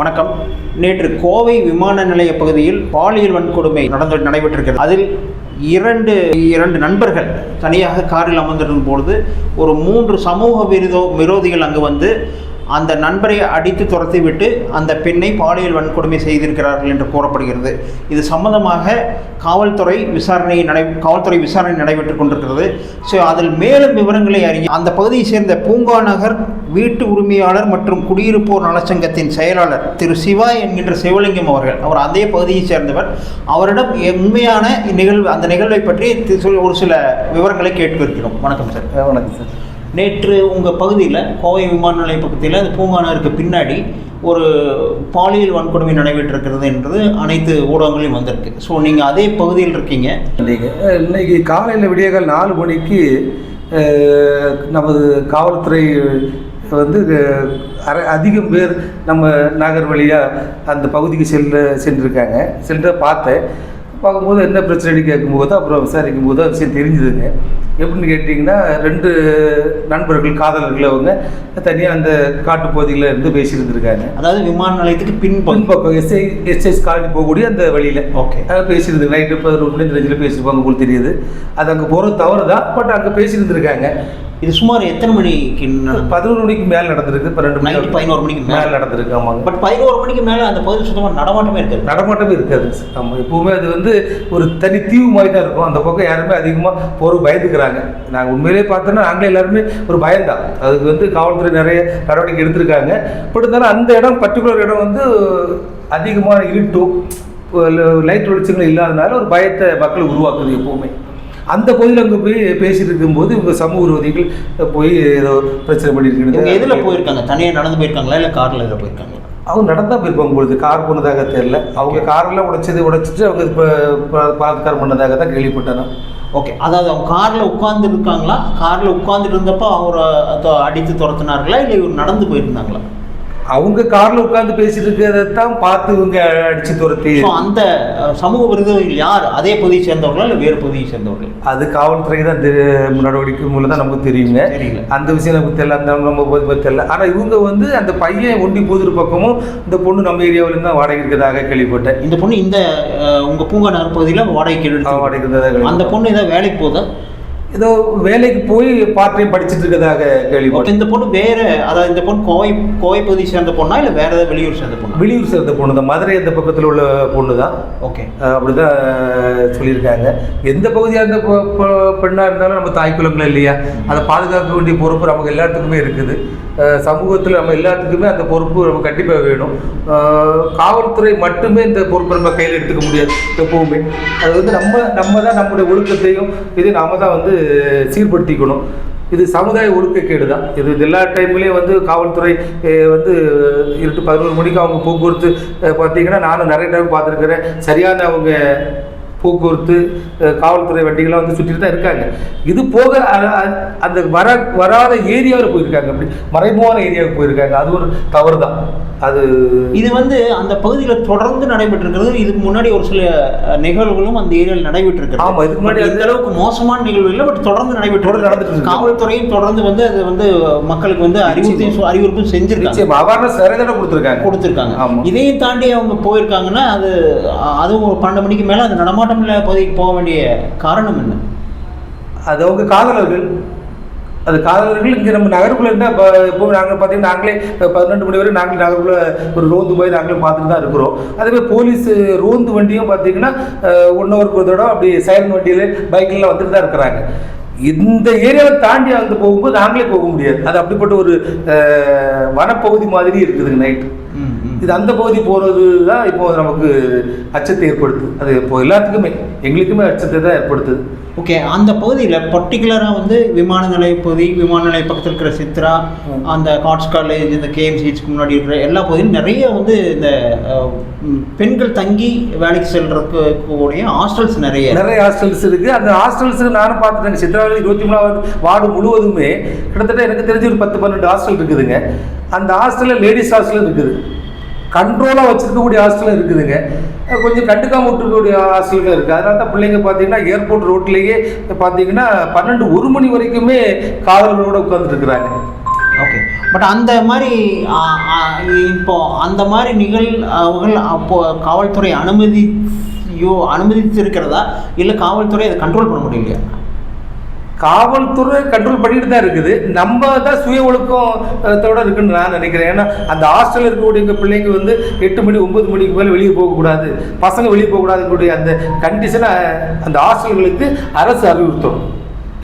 வணக்கம். நேற்று கோவை விமான நிலைய பகுதியில் பாலியல் வன்கொடுமை நடந்து நடைபெற்றிருக்கிறது. அதில் இரண்டு இரண்டு நண்பர்கள் தனியாக காரில் அமர்ந்திருக்கும் பொழுது ஒரு மூன்று சமூக விரோதோ விரோதிகள் அங்கு வந்து அந்த நண்பரை அடித்து துரத்திவிட்டு அந்த பெண்ணை பாலியல் வன்கொடுமை செய்திருக்கிறார்கள் என்று கூறப்படுகிறது. இது சம்பந்தமாக காவல்துறை விசாரணை நடை காவல்துறை விசாரணை நடைபெற்றுக் கொண்டிருக்கிறது. ஸோ அதில் மேலும் விவரங்களை அறிய அந்த பகுதியை சேர்ந்த பூங்கா நகர் வீட்டு உரிமையாளர் மற்றும் குடியிருப்போர் நலச்சங்கத்தின் செயலாளர் திரு சிவா என்கின்ற சிவலிங்கம் அவர்கள். அவர் அதே பகுதியைச் சேர்ந்தவர். அவரிடம் உண்மையான நிகழ்வு அந்த நிகழ்வை பற்றி ஒரு சில விவரங்களை கேட்க வணக்கம் சார். வணக்கம் சார். நேற்று உங்கள் பகுதியில் கோவை விமான நிலைய பக்கத்தில் அந்த பூங்கானருக்கு பின்னாடி ஒரு பாலியல் வன்கொடுமை நடைபெற்றிருக்கிறது என்றது அனைத்து ஊடகங்களையும் வந்திருக்கு. ஸோ நீங்கள் அதே பகுதியில் இருக்கீங்க. இன்னைக்கு காலையில் விடியகால் நாலு மணிக்கு நமது காவல்துறை வந்து அரை அதிகம் பேர் நம்ம நகர் வழியாக அந்த பகுதிக்கு செல்ல சென்றிருக்காங்க. சென்று பார்த்தேன் பார்க்கும்போது என்ன பிரச்சனைன்னு கேட்கும்போது அப்புறம் விசாரிக்கும் போது விஷயம் தெரிஞ்சுதுங்க. எப்படின்னு கேட்டிங்கன்னா ரெண்டு நண்பர்கள் காதலர்கள் அவங்க தனியாக அந்த காட்டுப்பகுதியில் இருந்து பேசியிருந்திருக்காங்க. அதாவது விமான நிலையத்துக்கு பின்பக்கம். எஸ்ஐ எஸ்ஐஸ் காலனி போகக்கூடிய அந்த வழியில். ஓகே அங்கே பேசியிருந்து நைட்டு பதினொரு மணி ரேஞ்சில் பேசியிருப்பாங்க உங்களுக்கு தெரியுது. அது அங்கே போகிறது தவறு தான் பட் அங்கே பேசியிருந்திருக்காங்க. இது சுமார் எத்தனை மணிக்கு? பதினோரு மணிக்கு மேலே நடந்திருக்கு பன்னெண்டு மணி பதினோரு மணிக்கு மேலே. மேலே நடந்திருக்கு ஆமாங்க. பட் பதினோரு மணிக்கு மேலே அந்த பகுதி சுத்தமாக நடமாட்டமே இருக்காது. நடமாட்டமே இருக்காது. ஆமாம் எப்பவுமே அது வந்து ஒரு தனி தீவு மாதிரி தான் இருக்கும். அந்த பக்கம் யாருமே அதிகமாக போகிற பயந்துக்கிறாங்க. நாங்கள் உண்மையிலே பார்த்தோன்னா நாங்களே எல்லாருமே ஒரு பயம்தான். அதுக்கு வந்து காவல்துறை நிறைய நடவடிக்கை எடுத்திருக்காங்க. பட் இருந்தாலும் அந்த இடம் பர்டிகுலர் இடம் வந்து அதிகமாக இருட்டும் லைட் வெளிச்சங்கள் இல்லாதனால ஒரு பயத்தை மக்கள் உருவாக்குது எப்பவுமே. அந்த பகுதியில் அங்கே போய் பேசிட்டு இருக்கும்போது இவங்க சமூக விரோதிகள் போய் ஏதோ பிரச்சனை பண்ணிட்டு எதில் போயிருக்காங்க? தனியாக நடந்து போயிருக்காங்களா? இல்லை காரில் இதில் போயிருக்காங்களா அவங்க நடந்தால் போயிருப்பாங்க பொழுது கார் போனதாக தெரியல. அவங்க காரெல்லாம் உடைச்சது உடைச்சிட்டு அவங்க இப்போ பலாத்காரம் பண்ணதாக தான் கேள்விப்பட்டேன் ஓகே அதாவது அவங்க காரில் உட்கார்ந்து இருக்காங்களா? காரில் உட்கார்ந்துட்டு இருந்தப்போ அவரை அடித்து துரத்துனார்களா? இல்லை இவர் நடந்து போயிருந்தாங்களா? அவங்க கார்ல உட்கார்ந்து பேசிட்டு இருக்கிறத தான் பார்த்து இவங்க அடிச்சு துரத்தி அந்த சமூக விரோதிகள் யார்? அதே பகுதியை சேர்ந்தவர்களா இல்லை வேறு பகுதியை சேர்ந்தவர்கள்? அது காவல்துறை தான் நடவடிக்கை மூலம் தான் நமக்கு தெரியுங்க. அந்த விஷயம் நமக்கு தெரியல அந்த நம்ம போது தெரியல. ஆனால் இவங்க வந்து அந்த பையன் ஒண்டி புதுர் பக்கமும் இந்த பொண்ணு நம்ம ஏரியாவில தான் வாடகை இருக்கிறதாக கேள்விப்பட்டேன். இந்த பொண்ணு இந்த அஹ், உங்க பூங்கா நகர் பகுதியில் வாடகை இருந்ததாக அந்த. பொண்ணு ஏதாவது வேலைக்கு போதா? ஏதோ வேலைக்கு போய் பார்ட் டைம் படிச்சுட்டு இருக்கிறதாக கேள்விப்பட்டேன். இந்த பொண்ணு வேற அதாவது இந்த பொண்ணு கோவை கோவை பகுதியை சேர்ந்த பொண்ணா இல்லை வேற ஏதாவது வெளியூர் சேர்ந்த பொண்ணா? வெளியூர் சேர்ந்த பொண்ணு தான். மதுரை அந்த பக்கத்தில் உள்ள பொண்ணு தான். ஓகே. அப்படிதான் சொல்லியிருக்காங்க. எந்த பகுதியாக இருந்த பொ- பொ- பெண்ணா இருந்தாலும் நம்ம தாய் குலங்கள் இல்லையா? அதை பாதுகாக்க வேண்டிய பொறுப்பு நமக்கு எல்லாத்துக்குமே இருக்குது. சமூகத்தில் நம்ம எல்லாத்துக்குமே அந்த பொறுப்பு நம்ம கண்டிப்பாக வேணும். காவல்துறை மட்டுமே இந்த பொறுப்பை நம்ம கையில் எடுத்துக்க முடியாது எப்பவுமே. அது வந்து நம்ம நம்ம தான் நம்முடைய ஒழுக்கத்தையும் இதை நாம தான் வந்து சீர்படுத்திக்கணும். இது சமுதாய ஒழுக்கக்கேடு தான் இது எல்லா டைம்லேயும் வந்து காவல்துறை வந்து இருட்டு பதினோரு மணிக்கு அவங்க போக்குவரத்து பார்த்தீங்கன்னா நானும் நிறைய டைம் பார்த்துருக்குறேன். சரியான அவங்க போக்குவரத்து காவல்துறை வண்டிகள்லாம் வந்து சுற்றிட்டு தான் இருக்காங்க. இது போக அந்த வர வராத ஏரியாவில் போயிருக்காங்க. அப்படி மறைமுகமான ஏரியாவுக்கு போயிருக்காங்க. அது ஒரு தவறு தான் அது இது வந்து அந்த பகுதியில் தொடர்ந்து நடைபெற்றிருக்கிறது. இதுக்கு முன்னாடி ஒரு சில நிகழ்வுகளும் அந்த ஏரியாவில் நடைபெற்றிருக்கிறது. ஆமா, இதுக்கு முன்னாடி இந்த அளவுக்கு மோசமான நிகழ்வு இல்லை. பட் தொடர்ந்து நடைபெற்று நடந்துட்டு. காவல்துறையும் தொடர்ந்து வந்து அது வந்து மக்களுக்கு வந்து அறிவுறுத்தையும் அறிவுறுப்பும் செஞ்சிருக்காங்க. அவேர்னஸ் நிறைய தடவை கொடுத்துருக்காங்க. கொடுத்துருக்காங்க. இதையும் தாண்டி அவங்க போயிருக்காங்கன்னா அது அதுவும் ஒரு பன்னெண்டு மணிக்கு மேலே அந்த நடமாட்டம் இல்லாத பகுதிக்கு போக வேண்டிய காரணம் என்ன? அது அவங்க காதலர்கள் அது காதலர்கள் இங்கே நம்ம நகருக்குள்ளே இருந்தால் இப்போ நாங்கள் பார்த்தீங்கன்னா நாங்களே பதினெண்டு மணி வரை நாங்களே நகருக்குள்ளே ஒரு ரோந்து போய் நாங்களே பார்த்துட்டு தான் இருக்கிறோம். அதேமாதிரி போலீஸ் ரோந்து வண்டியும் பார்த்தீங்கன்னா ஒன் ஹவருக்கு ஒரு தடவை அப்படி சைலண்ட் வண்டியில் பைக்கில் வந்துட்டு தான் இருக்கிறாங்க. இந்த ஏரியாவை தாண்டி வந்து போகும்போது நாங்களே போக முடியாது. அது அப்படிப்பட்ட ஒரு வனப்பகுதி மாதிரி இருக்குதுங்க நைட்டு இது அந்த பகுதி போகிறது தான் இப்போ நமக்கு அச்சத்தை ஏற்படுத்துது. அது இப்போ எல்லாத்துக்குமே எங்களுக்குமே அச்சத்தை தான் ஏற்படுத்துது. ஓகே அந்த பகுதியில் பர்டிகுலராக வந்து விமான நிலைய பகுதி விமான நிலைய பக்கத்தில் இருக்கிற சித்ரா. அந்த காட்ஸ் காலேஜ் இந்த கேஎம்சிஹெச்க்கு முன்னாடி இருக்கிற எல்லா பகுதியிலும் நிறைய வந்து இந்த பெண்கள் தங்கி வேலைக்கு செல்றதுக்கு கூடிய ஹாஸ்டல்ஸ் நிறைய நிறைய ஹாஸ்டல்ஸ் இருக்கு. அந்த ஹாஸ்டல்ஸ் நானும் பார்த்துட்டேங்க சித்ராவதி இருபத்தி மூணாவது வார்டு முழுவதுமே கிட்டத்தட்ட எனக்கு தெரிஞ்சு ஒரு பத்து பன்னெண்டு ஹாஸ்டல் இருக்குதுங்க. அந்த ஹாஸ்டலில் லேடிஸ் ஹாஸ்டலும் இருக்குது. கண்ட்ரோலாக வச்சுருக்கக்கூடிய ஹாஸ்டலும் இருக்குதுங்க. கொஞ்சம் கண்டுக்காம விட்டுருக்கக்கூடிய ஹாஸ்டல்கள் இருக்குது அதனால தான் பிள்ளைங்க பார்த்தீங்கன்னா ஏர்போர்ட் ரோட்லேயே பார்த்தீங்கன்னா பன்னெண்டு ஒரு மணி வரைக்குமே காதலர்களோட உட்காந்துட்டு இருக்கிறாங்க. ஓகே பட் அந்த மாதிரி இப்போ அந்த மாதிரி நிகழ்வுகள் அப்போ காவல்துறை அனுமதியோ அனுமதித்திருக்கிறதா? இல்லை காவல்துறை அதை கண்ட்ரோல் பண்ண முடியலையா? காவல்துறை கண்ட்ரோல் பண்ணிட்டு தான் இருக்குது. நம்ம தான் சுய ஒழுக்கத்தோட இருக்குன்னு நான் நினைக்கிறேன். ஏன்னா அந்த ஹாஸ்டலில் இருக்கக்கூடிய பிள்ளைங்க வந்து எட்டு மணி ஒன்பது மணிக்கு மேலே வெளியே போகக்கூடாது பசங்க வெளியே போகக்கூடாதுக்கூடிய அந்த கண்டிஷனை அந்த ஹாஸ்டல்களுக்கு அரசு அறிவுறுத்தும்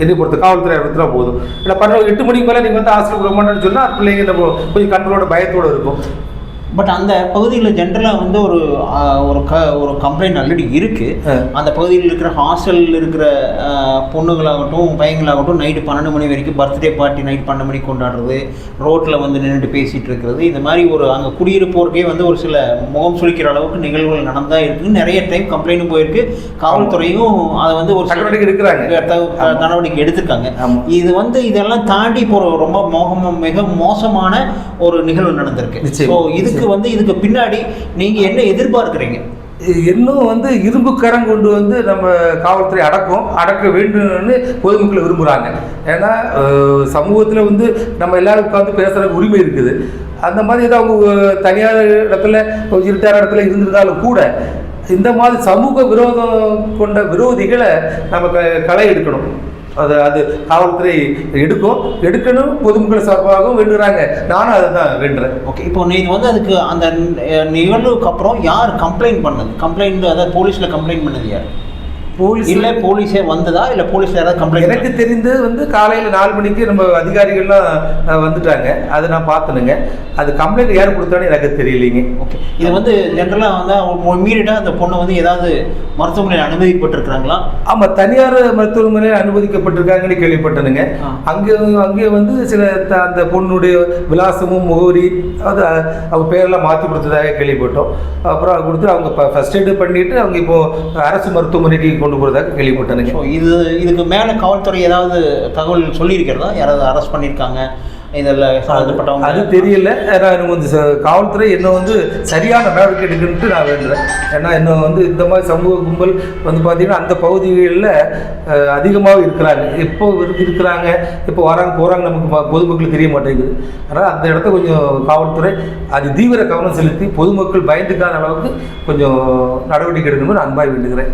என்னை பொறுத்த காவல்துறை அறிவுறுத்தினா போதும். இல்லை பன்னெண்டு எட்டு மணிக்கு மேலே நீங்கள் வந்து ஹாஸ்டலுக்கு போக மாட்டேன்னு சொன்னால் பிள்ளைங்க நம்ம கொஞ்சம் கண்ட்ரோலோட பயத்தோடு இருக்கும். பட் அந்த பகுதியில் ஜென்ரலாக வந்து ஒரு ஒரு க ஒரு கம்ப்ளைண்ட் ஆல்ரெடி இருக்குது. அந்த பகுதியில் இருக்கிற ஹாஸ்டலில் இருக்கிற பொண்ணுங்களாகட்டும் பையங்களாகட்டும் நைட்டு பன்னெண்டு மணி வரைக்கும் பர்த்டே பார்ட்டி நைட் பன்னெண்டு மணிக்கு கொண்டாடுறது ரோட்டில் வந்து நின்றுட்டு பேசிகிட்டு இருக்கிறது இந்த மாதிரி ஒரு அங்கே குடியிருப்போருக்கே வந்து ஒரு சில முகம் சுளிக்கிற அளவுக்கு நிகழ்வுகள் நடந்தா இருக்குன்னு நிறைய டைம் கம்ப்ளைண்ட்டும் போயிருக்கு. காவல்துறையும் அதை வந்து ஒரு நடவடிக்கை எடுக்கிறாங்க. நடவடிக்கை எடுத்திருக்காங்க. இது வந்து இதெல்லாம் தாண்டி இப்போ ரொம்ப மோகம மிக மோசமான ஒரு நிகழ்வு நடந்திருக்கு. ஸோ இதுக்கு வந்து இதுக்கு பின்னாடி நீங்க என்ன எதிர்பார்க்குறீங்க? இன்னும் வந்து இரும்பு கரம் கொண்டு வந்து நம்ம காவல்துறை அடக்கும் அடக்க வேண்டும்னு பொதுமக்கள் விரும்புகிறாங்க ஏன்னா சமூகத்தில் வந்து நம்ம எல்லாரும் உட்காந்து பேசுகிறதுக்கு உரிமை இருக்குது. அந்த மாதிரி ஏதாவது அவங்க தனியார் இடத்துல இருட்டார் இடத்துல இருந்திருந்தாலும் கூட இந்த மாதிரி சமூக விரோதம் கொண்ட விரோதிகளை நம்ம களை எடுக்கணும். அது அது காவல்துறை எடுக்கும். எடுக்கணும் பொதுமக்கள் சார்பாகவும் வேண்டுறாங்க. நானும் அதை தான் வேண்டுறேன். ஓகே இப்போ நீங்கள் வந்து அதுக்கு அந்த நிகழ்வுக்கு அப்புறம் யார் கம்ப்ளைண்ட் பண்ணது? கம்ப்ளைண்ட் அதாவது போலீஸில் கம்ப்ளைண்ட் பண்ணது யார்? போலீஸ் இல்ல போலீஸே வந்ததா? இல்ல போலீஸ்ல யாராவது கம்ப்ளைண்ட் எனக்கு தெரிந்து வந்து காலையில் நாலு மணிக்கு நம்ம அதிகாரிகள்லாம் வந்துட்டாங்க. அதை நான் பார்த்தனுங்க. அது கம்ப்ளைண்ட் யார் கொடுத்தான்னு எனக்கு தெரியலைங்க. ஓகே இது வந்து ஜென்ரலாக வந்து இம்மீடியட்டாக அந்த பொண்ணு வந்து ஏதாவது மருத்துவமனையில் அனுமதிக்கப்பட்டிருக்கிறாங்களா ஆமாம் தனியார் மருத்துவமனையில் அனுமதிக்கப்பட்டிருக்காங்கன்னு கேள்விப்பட்டனுங்க. அங்கே அங்கே வந்து சில அந்த பொண்ணுடைய விலாசமும் முகவரி அது அவங்க பேரெல்லாம் மாற்றி கொடுத்ததாக கேள்விப்பட்டோம். அப்புறம் கொடுத்து அவங்க ஃபர்ஸ்ட் எய்டு பண்ணிட்டு அவங்க இப்போ அரசு மருத்துவமனைக்கு கொண்டு போகிறதாக கேள்விப்பட்டனுங்க ஸோ இது இதுக்கு மேலே காவல்துறை ஏதாவது தகவல் சொல்லியிருக்கிறதா? யாராவது அரெஸ்ட் பண்ணியிருக்காங்க? இதில் சம்மந்தப்பட்டவங்க அது தெரியல. எனக்கு வந்து காவல்துறை என்ன வந்து சரியான நடவடிக்கை எடுக்கணுன்ட்டு நான் வேண்டுறேன் ஏன்னா இன்னும் வந்து இந்த மாதிரி சமூக கும்பல் வந்து பார்த்தீங்கன்னா அந்த பகுதிகளில் அதிகமாக இருக்கிறாங்க. எப்போ இருக்கு- இருக்கிறாங்க? இப்போ வராங்க போகிறாங்க நமக்கு பொதுமக்களுக்கு தெரிய மாட்டேங்குது. அதனால் அந்த இடத்த கொஞ்சம் காவல்துறை அது தீவிர கவனம் செலுத்தி பொதுமக்கள் பயந்துக்காத அளவுக்கு கொஞ்சம் நடவடிக்கை எடுக்கணும்னு நான் அன்பாய் வேண்டுகிறேன்.